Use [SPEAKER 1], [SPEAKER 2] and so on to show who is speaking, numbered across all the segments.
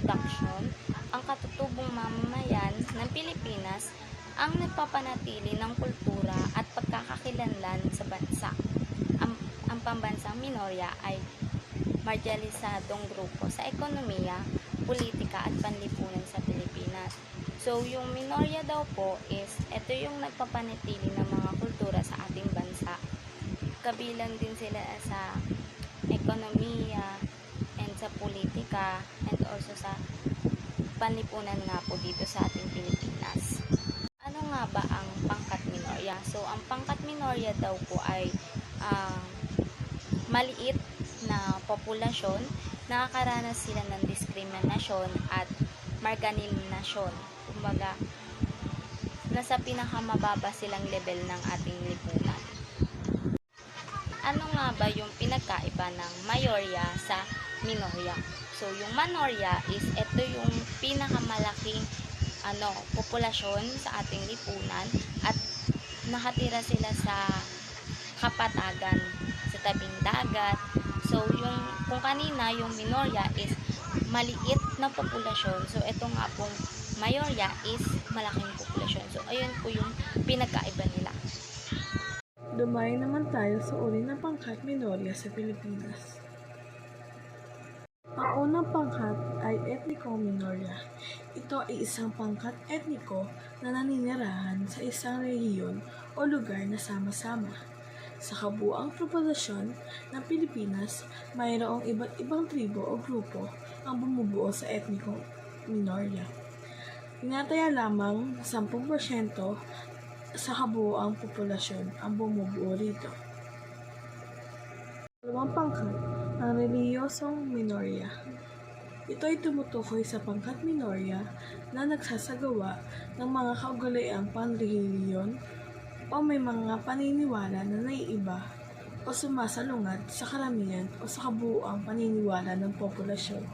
[SPEAKER 1] production, ang katutubong mamamayan ng Pilipinas ang nagpapanatili ng kultura at pagkakakilanlan sa bansa. Ang, ang pambansang minorya ay marginalisadong grupo sa ekonomiya, politika at panlipunan sa Pilipinas. So, yung minorya daw po is, ito yung nagpapanatili ng mga kultura sa ating bansa. Kabilang din sila sa ekonomiya and sa politika and also sa panlipunan nga po dito sa ating Pilipinas. Ano nga ba ang pangkat minorya? So, ang pangkat minorya daw po ay ah, maliit na populasyon, nakakaranas sila ng diskriminasyon at marginalisasyon. Kumbaga, nasa pinakamababa silang level ng ating lipunan. Ano nga ba yung pinagkaiba ng mayorya sa minorya? So, yung manorya is ito yung pinakamalaking ano, populasyon sa ating lipunan at nakatira sila sa kapatagan, sa tabing dagat. So, yung kung kanina yung minorya is maliit na populasyon. So, ito nga pong mayorya is malaking populasyon. So, ayun po yung pinagkaiba nila.
[SPEAKER 2] Dumayo naman tayo sa uri ng pangkat minorya sa Pilipinas. Ang unang pangkat ay etniko minorya. Ito ay isang pangkat etniko na naninirahan sa isang rehiyon o lugar na sama-sama. Sa kabuang populasyon ng Pilipinas, mayroong iba't ibang tribo o grupo ang bumubuo sa etniko minorya. Tinataya lamang 10% sa kabuoang populasyon ang bumubuo rito. Dalawang pangkat ang reliyosong minorya. Ito ay tumutukoy sa pangkat minorya na nagsasagawa ng mga kaugaliang panrelihiyon o may mga paniniwala na naiiba o sumasalungat sa karamihan o sa kabuoang paniniwala ng populasyon.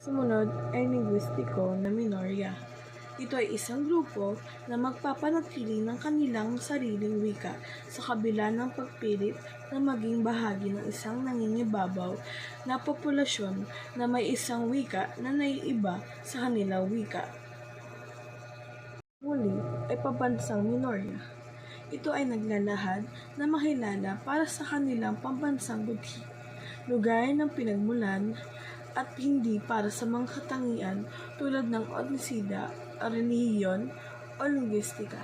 [SPEAKER 2] Sumunod ay linguistiko na minorya. Ito ay isang grupo na magpapanatili ng kanilang sariling wika sa kabila ng pagpilit na maging bahagi ng isang nangingibabaw na populasyon na may isang wika na naiiba sa kanilang wika. Muli ay pabansang minorya. Ito ay naglalahad na makilala para sa kanilang pambansang budhi, lugar ng pinagmulan, at hindi para sa mga katangian tulad ng etnisida, relihiyon, o linguistika.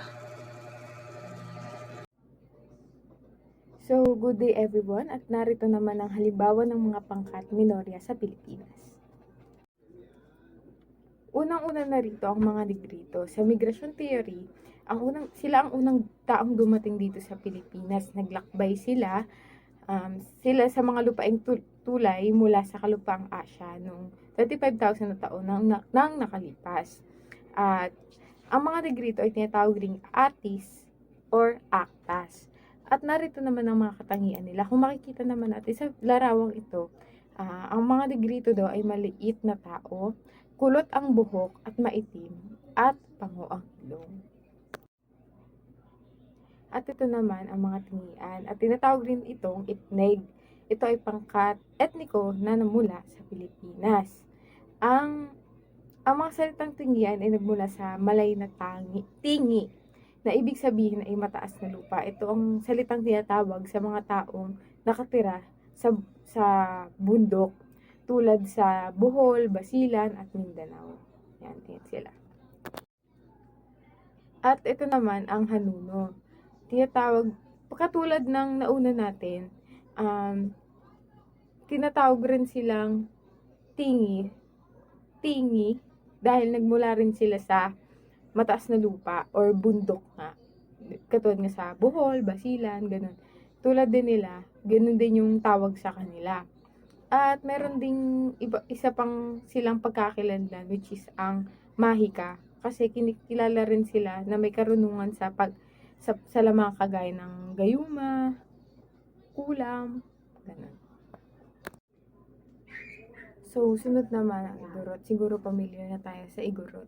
[SPEAKER 3] So, good day everyone at narito naman ang halimbawa ng mga pangkat minorya sa Pilipinas. Unang-una na rito ang mga negrito. Sa migration theory, ang unang, sila ang unang taong dumating dito sa Pilipinas. Naglakbay sila um, sila sa mga lupaing tu- tulay mula sa kalupaang Asya noong 35,000 na taon nang, na, nang nakalipas. At ang mga negrito ay tinatawag ring atis or actas. At narito naman ang mga katangian nila. Kung makikita naman natin sa larawang ito, ah, ang mga negrito daw ay maliit na tao, kulot ang buhok at maitim, at pango ang ilong. At ito naman ang mga tingian. At tinatawag rin itong itneg. Ito ay pangkat etniko na namula sa Pilipinas. Ang ang mga salitang tingian ay nagmula sa Malay na tangi, tingi, na ibig sabihin ay mataas na lupa. Ito ang salitang tinatawag sa mga taong nakatira sa, sa bundok tulad sa Bohol, Basilan at Mindanao. Yan, yan sila. At ito naman ang Hanuno. Tinatawag, katulad ng nauna natin, um, tinatawag rin silang tingi, tingi, dahil nagmula rin sila sa mataas na lupa or bundok nga. Katulad nga sa Bohol, Basilan, ganun. Tulad din nila, ganun din yung tawag sa kanila. At meron ding iba, isa pang silang pagkakilanlan which is ang mahika. Kasi kinikilala rin sila na may karunungan sa pag sa, sa lamang kagaya ng gayuma, kulam, ganun. So, sunod naman ang igorot. Siguro pamilyar na tayo sa igorot.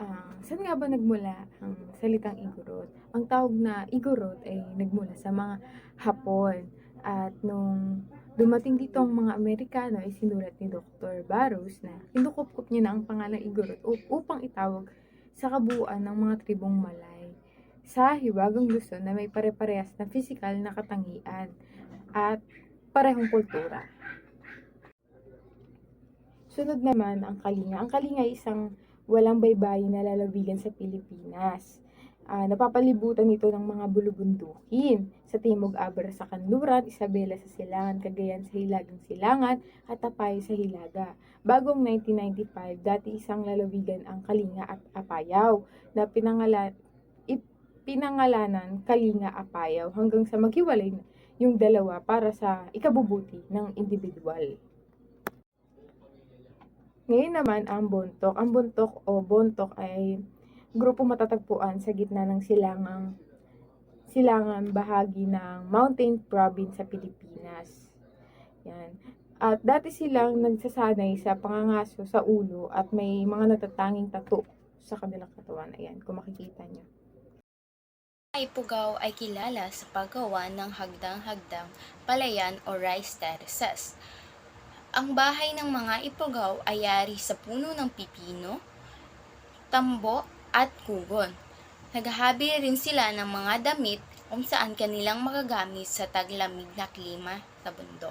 [SPEAKER 3] Ah, saan nga ba nagmula ang salitang igorot? Ang tawag na igorot ay nagmula sa mga Hapon. At nung dumating dito ang mga Amerikano ay sinulat ni Dr. Barrows na kinukupkup niya na ang pangalang Igorot up- upang itawag sa kabuuan ng mga tribong Malay sa Hiwagang Luzon na may pare-parehas na pisikal na katangian at parehong kultura. Sunod naman ang Kalinga. Ang Kalinga ay isang walang baybayin na lalawigan sa Pilipinas. Ah, napapalibutan ito ng mga bulubundukin sa Timog Abra sa Kanluran, Isabela sa Silangan, Cagayan sa Hilagang Silangan, at Tapay sa Hilaga. Bagong 1995, dati isang lalawigan ang Kalinga at Apayaw na pinangalan, pinangalanan Kalinga Apayaw hanggang sa maghiwalay yung dalawa para sa ikabubuti ng individual. Ngayon naman ang Bontok. Ang Bontok o Bontok ay grupo matatagpuan sa gitna ng silangang silangan bahagi ng Mountain Province sa Pilipinas. Yan. At dati silang nagsasanay sa pangangaso sa ulo at may mga natatanging tato sa kanilang katawan. Ayan, kung makikita nyo.
[SPEAKER 4] Ay Pugaw ay kilala sa paggawa ng hagdang-hagdang palayan o rice terraces. Ang bahay ng mga Ipugaw ay yari sa puno ng pipino, tambo at kugon. Naghahabi rin sila ng mga damit kung saan kanilang magagamit sa taglamig na klima sa bundok.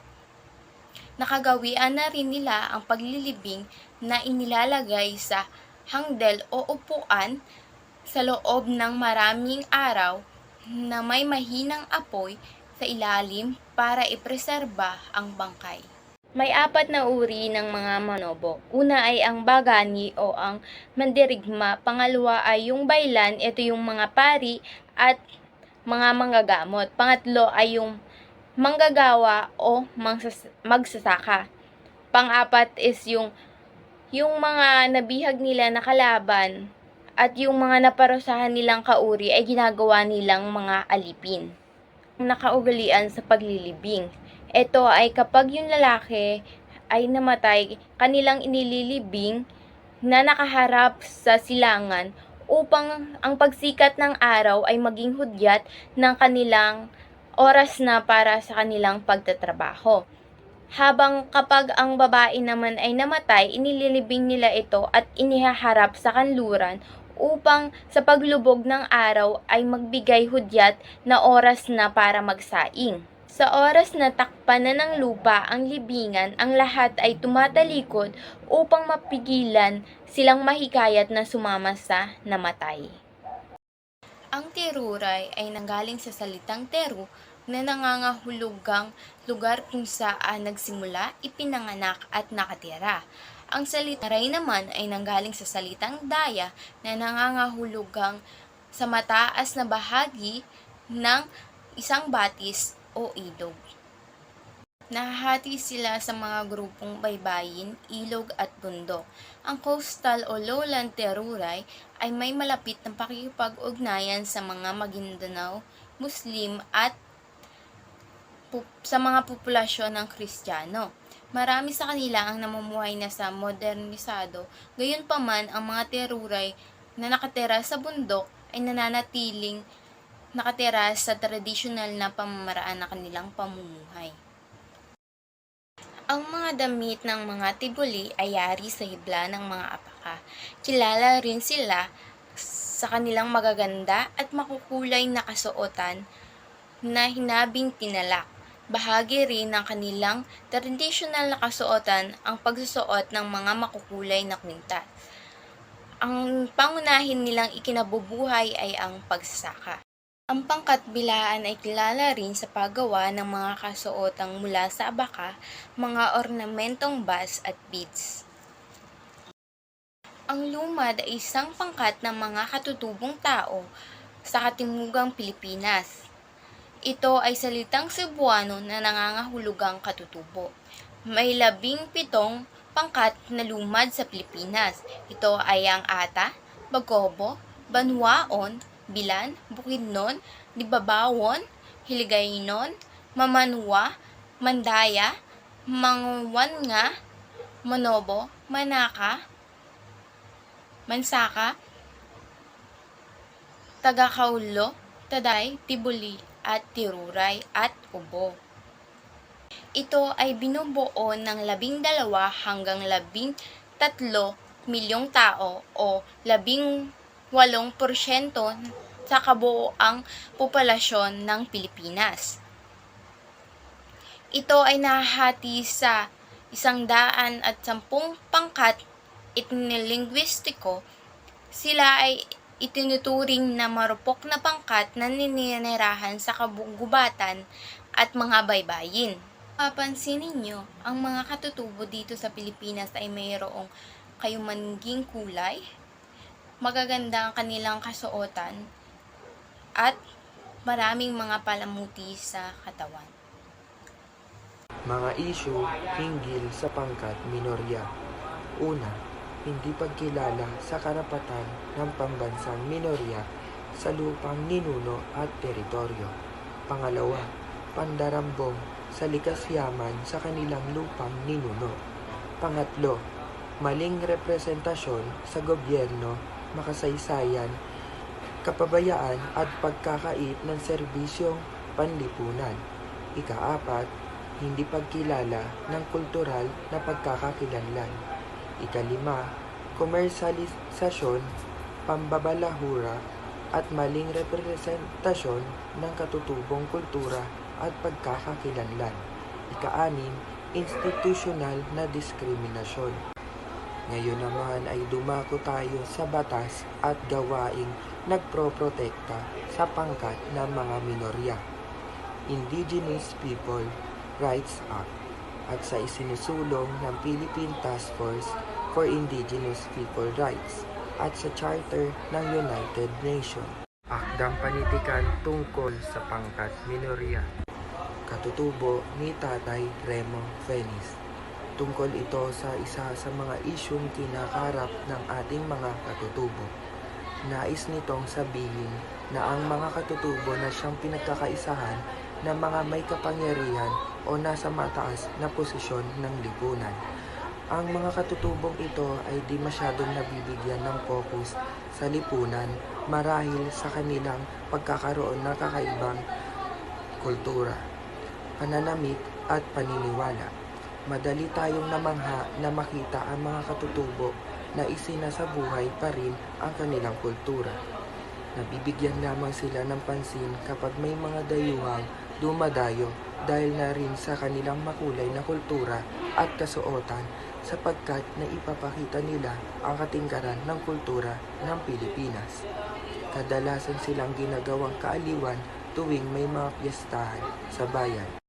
[SPEAKER 4] Nakagawian na rin nila ang paglilibing na inilalagay sa hangdel o upuan sa loob ng maraming araw na may mahinang apoy sa ilalim para ipreserba ang bangkay. May apat na uri ng mga manobo. Una ay ang bagani o ang mandirigma. Pangalawa ay yung baylan, ito yung mga pari at mga manggagamot. Pangatlo ay yung manggagawa o mangsas- magsasaka. Pang-apat is yung yung mga nabihag nila na kalaban at yung mga naparusahan nilang kauri ay ginagawa nilang mga alipin. Nakaugalian sa paglilibing. Ito ay kapag yung lalaki ay namatay, kanilang inililibing na nakaharap sa silangan upang ang pagsikat ng araw ay maging hudyat ng kanilang oras na para sa kanilang pagtatrabaho. Habang kapag ang babae naman ay namatay, inililibing nila ito at inihaharap sa kanluran upang sa paglubog ng araw ay magbigay hudyat na oras na para magsaing. Sa oras na takpan na ng lupa ang libingan, ang lahat ay tumatalikod upang mapigilan silang mahikayat na sumama sa namatay. Ang teruray ay nanggaling sa salitang teru na nangangahulugang lugar kung saan nagsimula, ipinanganak at nakatira. Ang salita ray naman ay nanggaling sa salitang daya na nangangahulugang sa mataas na bahagi ng isang batis o ilog. Nahahati sila sa mga grupong baybayin, ilog at bundok. Ang coastal o lowland teruray ay may malapit na pakikipag-ugnayan sa mga Maguindanao, Muslim at sa mga populasyon ng Kristiyano. Marami sa kanila ang namumuhay na sa modernisado, gayunpaman ang mga teruray na nakatira sa bundok ay nananatiling nakatira sa tradisyonal na pamamaraan na kanilang pamumuhay. Ang mga damit ng mga tibuli ay yari sa hibla ng mga apaka. Kilala rin sila sa kanilang magaganda at makukulay na kasuotan na hinabing tinalak. Bahagi rin ng kanilang traditional na kasuotan ang pagsusuot ng mga makukulay na kwintas. Ang pangunahin nilang ikinabubuhay ay ang pagsasaka. Ang pangkatbilaan ay kilala rin sa paggawa ng mga kasuotang mula sa abaka, mga ornamentong bas at beads. Ang lumad ay isang pangkat ng mga katutubong tao sa katimugang Pilipinas. Ito ay salitang Cebuano na nangangahulugang katutubo. May labing pitong pangkat na lumad sa Pilipinas. Ito ay ang Ata, Bagobo, Banwaon, Bilan, Bukidnon, Dibabawon, Hiligaynon, Mamanwa, Mandaya, Mangwanga, Manobo, Manaka, Mansaka, Tagakaulo, Taday, Tibuli, at Tiruray at Ubo. Ito ay binubuo ng labing dalawa hanggang labing tatlo milyong tao o labing sa kabuoang populasyon ng Pilipinas. Ito ay nahahati sa isang daan at sampung pangkat etnolingwistiko. Sila ay itinuturing na marupok na pangkat na nininirahan sa kabugubatan at mga baybayin. Papansin ninyo, ang mga katutubo dito sa Pilipinas ay mayroong kayumanging kulay, magaganda ang kanilang kasuotan, at maraming mga palamuti sa katawan.
[SPEAKER 5] Mga isyu hinggil sa pangkat minorya. Una, hindi pagkilala sa karapatan ng pambansang minorya sa lupang ninuno at teritoryo. Pangalawa, pandarambong sa likas yaman sa kanilang lupang ninuno. Pangatlo, maling representasyon sa gobyerno, makasaysayan, kapabayaan at pagkakait ng serbisyong panlipunan. Ikaapat, hindi pagkilala ng kultural na pagkakakilanlan. Ikalima, komersalisasyon, pambabalahura, at maling representasyon ng katutubong kultura at pagkakakilanlan. Ikaanim, institusyonal na diskriminasyon. Ngayon naman ay dumako tayo sa batas at gawaing nagproprotekta sa pangkat ng mga minorya. Indigenous People Rights Act at sa isinusulong ng Philippine Task Force for Indigenous People Rights at sa Charter ng United Nations. Akdang panitikan tungkol sa pangkat minorya. Katutubo ni Tatay Remo Fenis. Tungkol ito sa isa sa mga isyong kinakarap ng ating mga katutubo. Nais nitong sabihin na ang mga katutubo na siyang pinagkakaisahan ng mga may kapangyarihan o nasa mataas na posisyon ng lipunan. Ang mga katutubong ito ay di masyadong nabibigyan ng focus sa lipunan marahil sa kanilang pagkakaroon ng kakaibang kultura, pananamit at paniniwala. Madali tayong namangha na makita ang mga katutubo na isinasabuhay pa rin ang kanilang kultura. Nabibigyan lamang sila ng pansin kapag may mga dayuhang dumadayo dahil na rin sa kanilang makulay na kultura at kasuotan sapagkat naipapakita nila ang katingkaran ng kultura ng Pilipinas. Kadalasan silang ginagawang kaaliwan tuwing may mga piyestahan sa bayan.